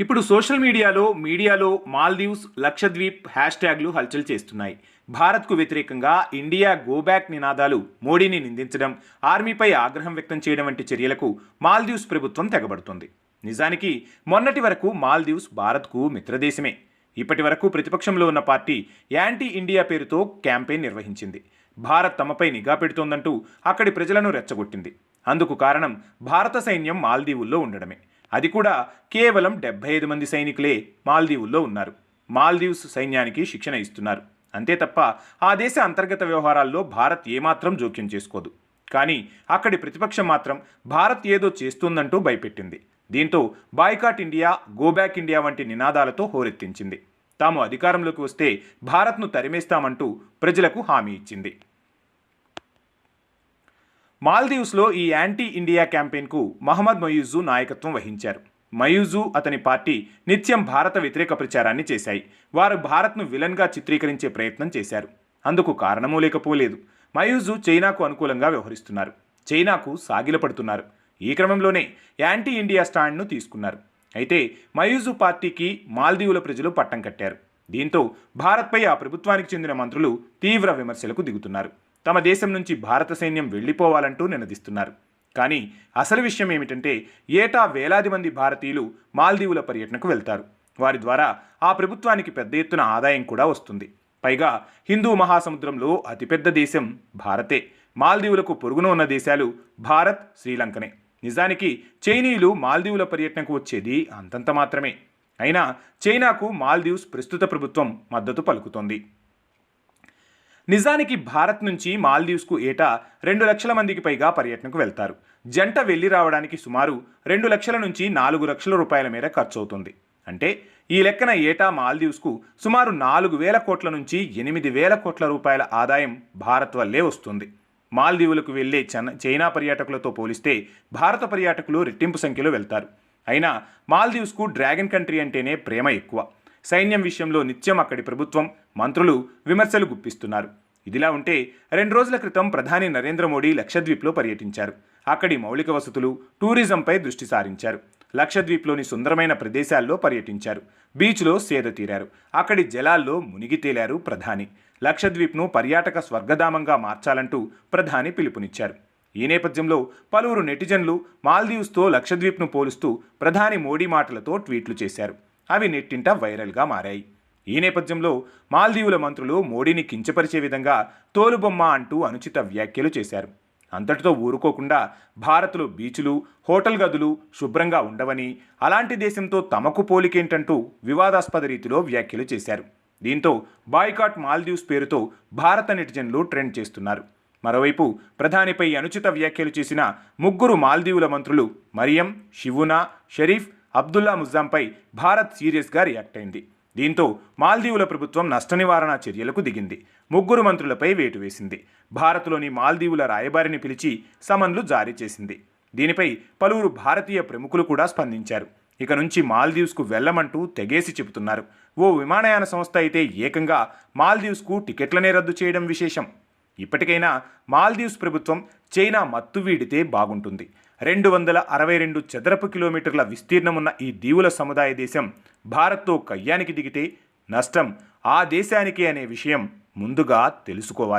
ఇప్పుడు సోషల్ మీడియాలో మీడియాలో మాల్దీవ్స్ లక్షద్వీప్ హ్యాష్ ట్యాగ్లు హల్చల్ చేస్తున్నాయి. భారత్కు వ్యతిరేకంగా ఇండియా గోబ్యాక్ నినాదాలు మోడీని నిందించడం ఆర్మీపై ఆగ్రహం వ్యక్తం చేయడం వంటి చర్యలకు మాల్దీవ్స్ ప్రభుత్వం తెగబడుతుంది. నిజానికి మొన్నటి వరకు మాల్దీవ్స్ భారత్కు మిత్రదేశమే. ఇప్పటి వరకు ప్రతిపక్షంలో ఉన్న పార్టీ యాంటీ ఇండియా పేరుతో క్యాంపెయిన్ నిర్వహించింది. భారత్ తమపై నిఘా పెడుతోందంటూ అక్కడి ప్రజలను రెచ్చగొట్టింది. అందుకు కారణం భారత సైన్యం మాల్దీవుల్లో ఉండడమే. అది కూడా కేవలం డెబ్బై ఐదు మంది సైనికులే మాల్దీవుల్లో ఉన్నారు. మాల్దీవ్స్ సైన్యానికి శిక్షణ ఇస్తున్నారు. అంతే తప్ప ఆ దేశ అంతర్గత వ్యవహారాల్లో భారత్ ఏమాత్రం జోక్యం చేసుకోదు. కానీ అక్కడి ప్రతిపక్షం మాత్రం భారత్ ఏదో చేస్తుందంటూ భయపెట్టింది. దీంతో బాయ్కాట్ ఇండియా గోబ్యాక్ ఇండియా వంటి నినాదాలతో హోరెత్తించింది. తాము అధికారంలోకి వస్తే భారత్ను తరిమేస్తామంటూ ప్రజలకు హామీ ఇచ్చింది. మాల్దీవ్స్లో ఈ యాంటీ ఇండియా క్యాంపెయిన్కు మహమ్మద్ మయూజు నాయకత్వం వహించారు. మయూజు అతని పార్టీ నిత్యం భారత వ్యతిరేక ప్రచారాన్ని చేశాయి. వారు భారత్ను విలన్గా చిత్రీకరించే ప్రయత్నం చేశారు. అందుకు కారణమూ లేకపోలేదు. మయూజు చైనాకు అనుకూలంగా వ్యవహరిస్తున్నారు. చైనాకు సాగిలపడుతున్నారు. ఈ క్రమంలోనే యాంటీ ఇండియా స్టాండ్ను తీసుకున్నారు. అయితే మయూజు పార్టీకి మాల్దీవుల ప్రజలు పట్టం కట్టారు. దీంతో భారత్పై ఆ ప్రభుత్వానికి చెందిన మంత్రులు తీవ్ర విమర్శలకు దిగుతున్నారు. తమ దేశం నుంచి భారత సైన్యం వెళ్ళిపోవాలంటూ నినదిస్తున్నారు. కానీ అసలు విషయం ఏమిటంటే ఏటా వేలాది మంది భారతీయులు మాల్దీవుల పర్యటనకు వెళ్తారు. వారి ద్వారా ఆ ప్రభుత్వానికి పెద్ద ఎత్తున ఆదాయం కూడా వస్తుంది. పైగా హిందూ మహాసముద్రంలో అతిపెద్ద దేశం భారతే. మాల్దీవులకు పొరుగున ఉన్న దేశాలు భారత్ శ్రీలంకనే. నిజానికి చైనీయులు మాల్దీవుల పర్యటనకు వచ్చేది అంతంత మాత్రమే. అయినా చైనాకు మాల్దీవ్స్ ప్రస్తుత ప్రభుత్వం మద్దతు పలుకుతోంది. నిజానికి భారత్ నుంచి మాల్దీవ్స్కు ఏటా రెండు లక్షల మందికి పైగా పర్యటనకు వెళ్తారు. జంట వెళ్ళి రావడానికి సుమారు రెండు లక్షల నుంచి నాలుగు లక్షల రూపాయల మేర ఖర్చు అవుతుంది అంటే ఈ లెక్కన ఏటా మాల్దీవ్స్కు సుమారు నాలుగు వేల కోట్ల నుంచి ఎనిమిది వేల కోట్ల రూపాయల ఆదాయం భారత్ వల్లే వస్తుంది. మాల్దీవులకు వెళ్ళే చైనా పర్యాటకులతో పోలిస్తే భారత పర్యాటకులు రెట్టింపు సంఖ్యలో వెళ్తారు. అయినా మాల్దీవ్స్కు డ్రాగన్ కంట్రీ అంటేనే ప్రేమ ఎక్కువ. సైన్యం విషయంలో నిత్యం అక్కడి ప్రభుత్వం మంత్రులు విమర్శలు గుప్పిస్తున్నారు. ఇదిలా ఉంటే రెండు రోజుల క్రితం ప్రధాని నరేంద్ర మోడీ లక్షద్వీప్లో పర్యటించారు. అక్కడి మౌలిక వసతులు టూరిజంపై దృష్టి సారించారు. లక్షద్వీప్లోని సుందరమైన ప్రదేశాల్లో పర్యటించారు. బీచ్లో సేద తీరారు. అక్కడి జలాల్లో మునిగి తేలారు ప్రధాని. లక్షద్వీప్ను పర్యాటక స్వర్గధామంగా మార్చాలంటూ ప్రధాని పిలుపునిచ్చారు. ఈ నేపథ్యంలో పలువురు నెటిజన్లు మాల్దీవ్స్తో లక్షద్వీప్ను పోలుస్తూ ప్రధాని మోడీ మాటలతో ట్వీట్లు చేశారు. అవి నెట్టింట వైరల్గా మారాయి. ఈ నేపథ్యంలో మాల్దీవుల మంత్రులు మోడీని కించపరిచే విధంగా తోలుబొమ్మ అంటూ అనుచిత వ్యాఖ్యలు చేశారు. అంతటితో ఊరుకోకుండా భారత్లో బీచ్లు హోటల్ గదులు శుభ్రంగా ఉండవని అలాంటి దేశంతో తమకు పోలికేంటంటూ వివాదాస్పద రీతిలో వ్యాఖ్యలు చేశారు. దీంతో బాయ్కాట్ మాల్దీవ్స్ పేరుతో భారత నెటిజన్లు ట్రెండ్ చేస్తున్నారు. మరోవైపు ప్రధానిపై అనుచిత వ్యాఖ్యలు చేసిన ముగ్గురు మాల్దీవుల మంత్రులు మరియం షివునా షరీఫ్ అబ్దుల్లా ముజాంపై భారత్ సీరియస్గా రియాక్ట్ అయింది. దీంతో మాల్దీవుల ప్రభుత్వం నష్ట నివారణ చర్యలకు దిగింది. ముగ్గురు మంత్రులపై వేటు వేసింది. భారత్లోని మాల్దీవుల రాయబారిని పిలిచి సమన్లు జారీ చేసింది. దీనిపై పలువురు భారతీయ ప్రముఖులు కూడా స్పందించారు. ఇక నుంచి మాల్దీవ్స్కు వెళ్ళమంటూ తెగేసి చెబుతున్నారు. ఓ విమానయాన సంస్థ అయితే ఏకంగా మాల్దీవ్స్కు టికెట్లనే రద్దు చేయడం విశేషం. ఇప్పటికైనా మాల్దీవ్స్ ప్రభుత్వం చైనా మత్తు వీడితే బాగుంటుంది. రెండు వందల అరవై రెండు చదరపు కిలోమీటర్ల విస్తీర్ణమున్న ఈ దీవుల సముదాయ దేశం భారత్తో కయ్యానికి దిగితే నష్టం. ఆ దేశానికే అనే విషయం ముందుగా తెలుసుకోవాలి.